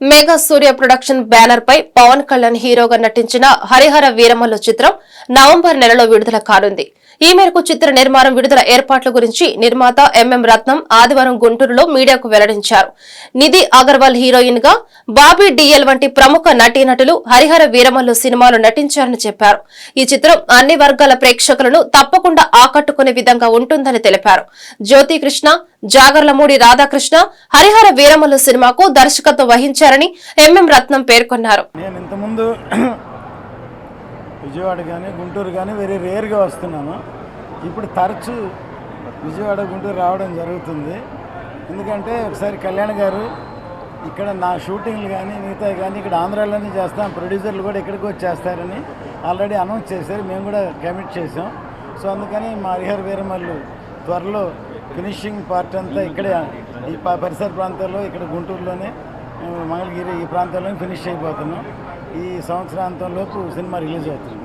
Mega Surya production banner పై పవన్ కళ్యాణ్ హీరోగా నటించిన హరిహర వీరమల్లు చిత్రం నవంబర్ నెలలో విడుదల కానుంది. ఈ మేరకు చిత్ర నిర్మాణం విడుదల ఏర్పాట్ల గురించి నిర్మాత ఎంఎం రత్నం ఆదివారం గుంటూరులో మీడియాకు వెల్లడించారు. నిధి అగర్వాల్ హీరోయిన్గా బాబీ డిఎల్ వంటి ప్రముఖ నటీనటులు హరిహర వీరమల్లు సినిమాలో నటించారని చెప్పారు. ఈ చిత్రం అన్ని వర్గాల ప్రేక్షకులను తప్పకుండా ఆకట్టుకునే విధంగా ఉంటుందని తెలిపారు. జ్యోతి కృష్ణ జాగర్లమూడి రాధాకృష్ణ హరిహర వీరమల్లు సినిమాకు దర్శకత్వం వహించారని ఎంఎం రత్నం పేర్కొన్నారు. ఇంతకుముందు విజయవాడ కానీ గుంటూరు కానీ వెరీ రేర్గా వస్తున్నాను. ఇప్పుడు తరచు విజయవాడ గుంటూరు రావడం జరుగుతుంది. ఎందుకంటే ఒకసారి కళ్యాణ్ గారు ఇక్కడ నా షూటింగ్లు కానీ మిగతా కానీ ఇక్కడ ఆంధ్రాలోనే చేస్తాం. ప్రొడ్యూసర్లు కూడా ఇక్కడికి వచ్చి చేస్తారని ఆల్రెడీ అనౌన్స్ చేశారు. మేము కూడా కమిట్ చేసాం సో అందుకని మా హరిహర వీరమల్లు త్వరలో ఫినిషింగ్ పార్ట్ అంతా ఇక్కడే ఈ పరిసర ప్రాంతాల్లో ఇక్కడ గుంటూరులోనే మంగళగిరి ఈ ప్రాంతంలోనే ఫినిష్ అయిపోతున్నాం. ఈ సంవత్సరాంతంలోపు సినిమా రిలీజ్ అవుతుంది.